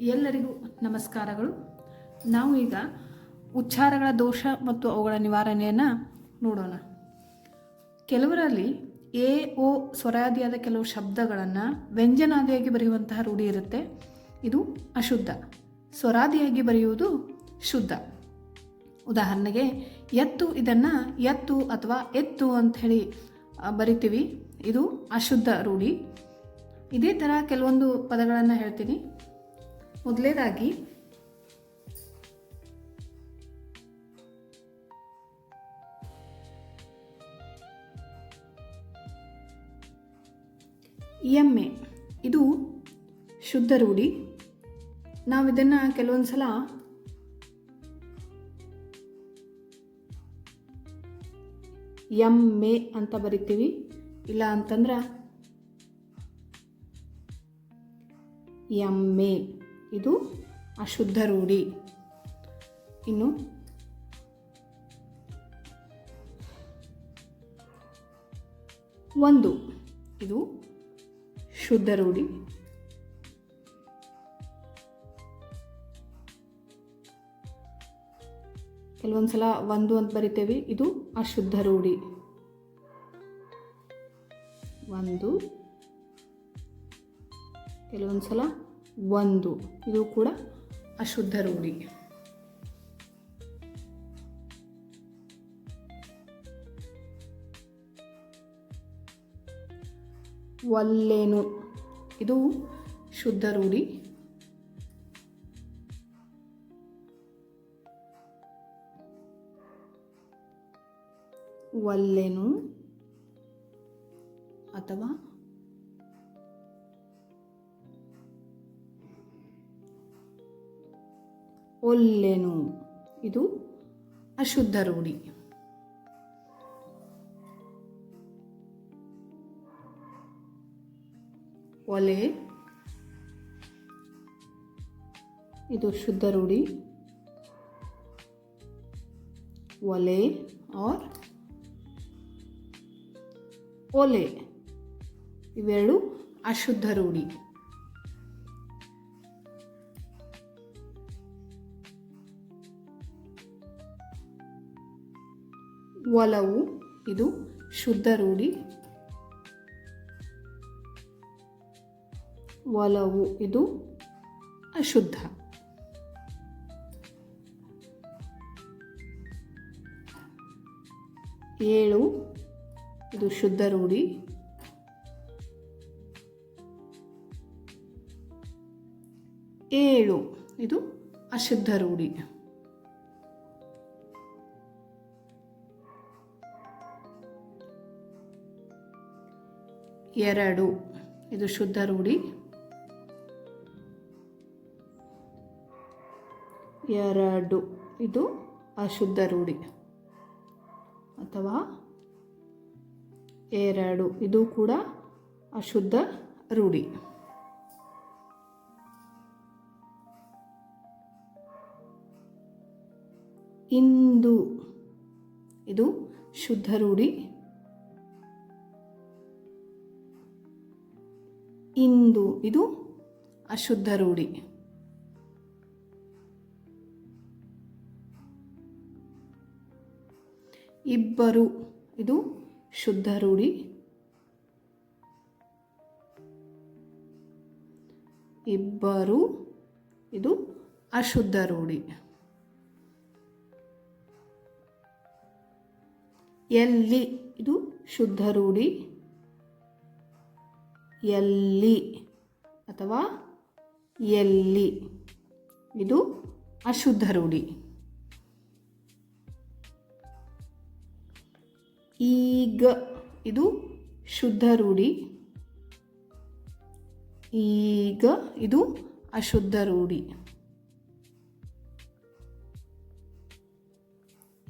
ಎಲ್ಲರಿಗೂ ನಮಸ್ಕಾರಗಳು. ನಾವು ಈಗ ಉಚ್ಚಾರಗಳ ದೋಷ ಮತ್ತು ಅವುಗಳ ನಿವಾರಣೆಯನ್ನು ನೋಡೋಣ. ಕೆಲವರಲ್ಲಿ ಎ, ಓ ಸ್ವರಾದಿಯಾದ ಕೆಲವು ಶಬ್ದಗಳನ್ನು ವ್ಯಂಜನಾದಿಯಾಗಿ ಬರೆಯುವಂತಹ ರೂಢಿ ಇರುತ್ತೆ. ಇದು ಅಶುದ್ಧ. ಸ್ವರಾದಿಯಾಗಿ ಬರೆಯುವುದು ಶುದ್ಧ. ಉದಾಹರಣೆಗೆ, ಎತ್ತು ಇದನ್ನು ಎತ್ತು ಅಥವಾ ಎತ್ತು ಅಂತ ಹೇಳಿ ಬರಿತೀವಿ. ಇದು ಅಶುದ್ಧ ರೂಢಿ. ಇದೇ ಥರ ಕೆಲವೊಂದು ಪದಗಳನ್ನು ಹೇಳ್ತೀನಿ. ಮೊದಲೇದಾಗಿ ಎಮ್ಮೆ. ಇದು ಶುದ್ಧ ರೂಢಿ. ನಾವು ಇದನ್ನು ಕೆಲವೊಂದು ಸಲ ಎಮ್ಮೆ ಅಂತ ಬರಿತೀವಿ. ಇಲ್ಲ ಅಂತಂದ್ರೆ ಎಮ್ಮೆ. ಇದು ಅಶುದ್ಧ ರೂಢಿ. ಇನ್ನು ಒಂದು, ಇದು ಶುದ್ಧ ರೂಢಿ. ಕೆಲವೊಂದು ಸಲ ಒಂದು ಅಂತ ಬರಿತೇವೆ, ಇದು ಅಶುದ್ಧ ರೂಢಿ. ಒಂದು ಕೆಲವೊಂದು ಸಲ ಒಂದು. ಇದು ಕೂಡ ಅಶುದ್ಧ ರೂಢಿ. ಒಲ್ಲೇನು. ಇದು ಶುದ್ಧ ರೂಢಿ. ಒಲ್ಲೆನು ಅಥವಾ ಒಲ್ಲೆನು. ಇದು ಅಶುದ್ಧ ರೂಢಿ. ಒಲೆ. ಇದು ಶುದ್ಧ ರೂಢಿ. ಒಲೆ ಆರ್ ಒಲೆ. ಇವೆರಡು ಅಶುದ್ಧ ರೂಢಿ. ಒಲವು, ಇದು ಶುದ್ಧ ರೂಢಿ. ಒಲವು, ಇದು ಅಶುದ್ಧ. ಏಳು, ಇದು ಶುದ್ಧ ರೂಢಿ. ಏಳು, ಇದು ಅಶುದ್ಧ ರೂಢಿ. ಎರಡು. ಇದು ಶುದ್ಧ ರೂಢಿ. ಎರಡು. ಇದು ಅಶುದ್ಧ ರೂಢಿ. ಅಥವಾ ಎರಡು. ಇದು ಕೂಡ ಅಶುದ್ಧ ರೂಢಿ. ಇಂದು. ಇದು ಶುದ್ಧ ರೂಢಿ. ಇಂದು ಇದು ಅಶುದ್ಧ ರೂಢಿ. ಇಬ್ಬರು ಇದು ಶುದ್ಧ ರೂಢಿ. ಇಬ್ಬರು ಇದು ಅಶುದ್ಧ ರೂಢಿ. ಎಲ್ಲಿ ಇದು ಶುದ್ಧ ರೂಢಿ? ಎಲ್ಲಿ ಅಥವಾ ಎಲ್ಲಿ? ಇದು ಅಶುದ್ಧ ರೂಢಿ. ಈಗ ಇದು ಶುದ್ಧ ರೂಢಿ. ಈಗ ಇದು ಅಶುದ್ಧ ರೂಢಿ.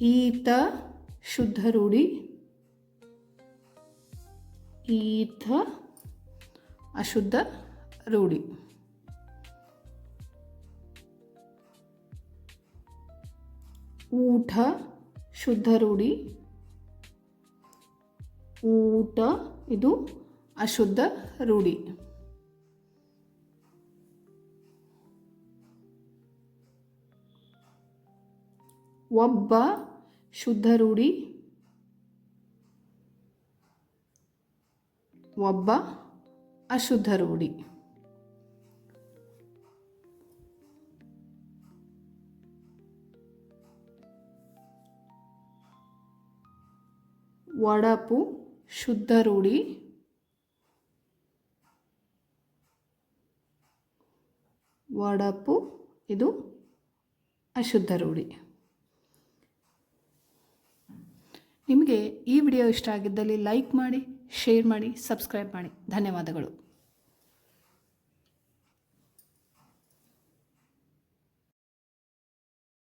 ಈತ ಶುದ್ಧ ರೂಢಿ. ಈತ ಅಶುದ್ಧ ರೂಢಿ. ಊಟ ಶುದ್ಧ ರೂಢಿ. ಊಟ ಇದು ಅಶುದ್ಧ ರೂಢಿ. ಒಬ್ಬ ಶುದ್ಧ ರೂಢಿ. ಒಬ್ಬ ಅಶುದ್ಧ ರೂಢಿ. ಒಡಪು ಶುದ್ಧ ರೂಢಿ. ಒಡಪು ಇದು ಅಶುದ್ಧ ರೂಢಿ. ನಿಮಗೆ ಈ ವಿಡಿಯೋ ಇಷ್ಟ ಆಗಿದ್ದಲ್ಲಿ ಲೈಕ್ ಮಾಡಿ ಶೇರ್ ಮಾಡಿ ಸಬ್ಸ್ಕ್ರೈಬ್ ಮಾಡಿ. ಧನ್ಯವಾದಗಳು.